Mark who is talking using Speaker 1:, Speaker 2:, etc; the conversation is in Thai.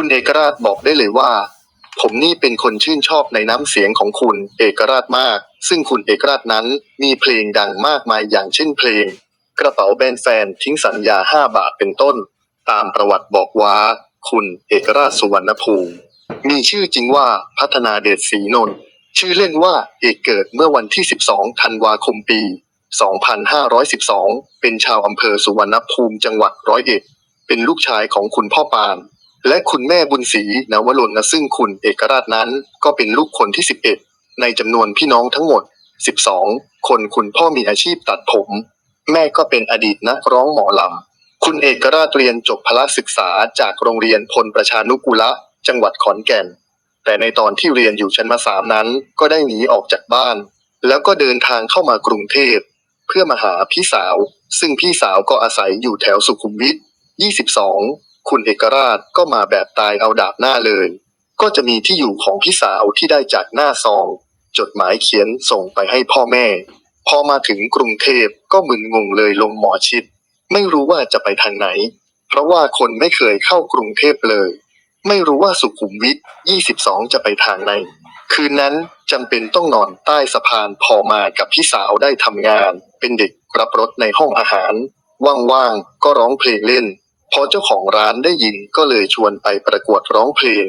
Speaker 1: คุณเอกราชบอกได้เลยว่า ผมนี่เป็นคนชื่นชอบในน้ำเสียงของคุณเอกราชมาก ซึ่งคุณเอกราชนั้นมีเพลงดังมากมายอย่างเช่นเพลง กระเป๋าแบนแฟนทิ้งสัญญา5บาทเป็นต้น ตามประวัติบอกว่า คุณเอกราชสุวรรณภูมิ มีชื่อจริงว่าพัฒนาเดชศรีนนท์ชื่อเล่นว่าเอกเกิดเมื่อวันที่ 12 ธันวาคมปี 2512 เป็นชาวอำเภอสุวรรณภูมิจังหวัดร้อยเอ็ด เป็นลูกชายของคุณพ่อปาน และคุณแม่บุญศรีนวรนนะซึ่งคุณเอกราชนั้น ก็เป็นลูกคนที่ 11 ในจำนวนพี่น้องทั้งหมด 12 คนคุณพ่อมีอาชีพตัดผม แม่ก็เป็นอดีตนักร้องหมอลำ คุณเอกราชเรียนจบพละศึกษาจากโรงเรียนพลประชานุกุละ จังหวัดขอนแก่น แต่ในตอนที่เรียนอยู่ชั้นมาสามนั้น ก็ได้หนีออกจากบ้าน แล้วก็เดินทางเข้ามากรุงเทพ เพื่อมาหาพี่สาว ซึ่งพี่สาวก็อาศัยอยู่แถวสุขุมวิท 22 คุณเอกราชก็มาแบบตายเอาดาบหน้าเลย ก็จะมีที่อยู่ของพี่สาวที่ได้จากหน้าซอง จดหมายเขียนส่งไปให้พ่อแม่ พอมาถึงกรุงเทพก็มึนงงเลยลงหมอชิด ไม่รู้ว่าจะไปทางไหน เพราะว่าคนไม่เคยเข้ากรุงเทพเลย ไม่รู้ว่าสุขุมวิท 22 จะไปทางไหน คืนนั้นจำเป็นต้องนอนใต้สะพานพอมากับพี่สาวได้ทำงาน เป็นเด็กรับรถในห้องอาหาร ว่างๆก็ร้องเพลงเล่น พอเจ้าของร้านได้ยินก็เลยชวนไปประกวดร้องเพลง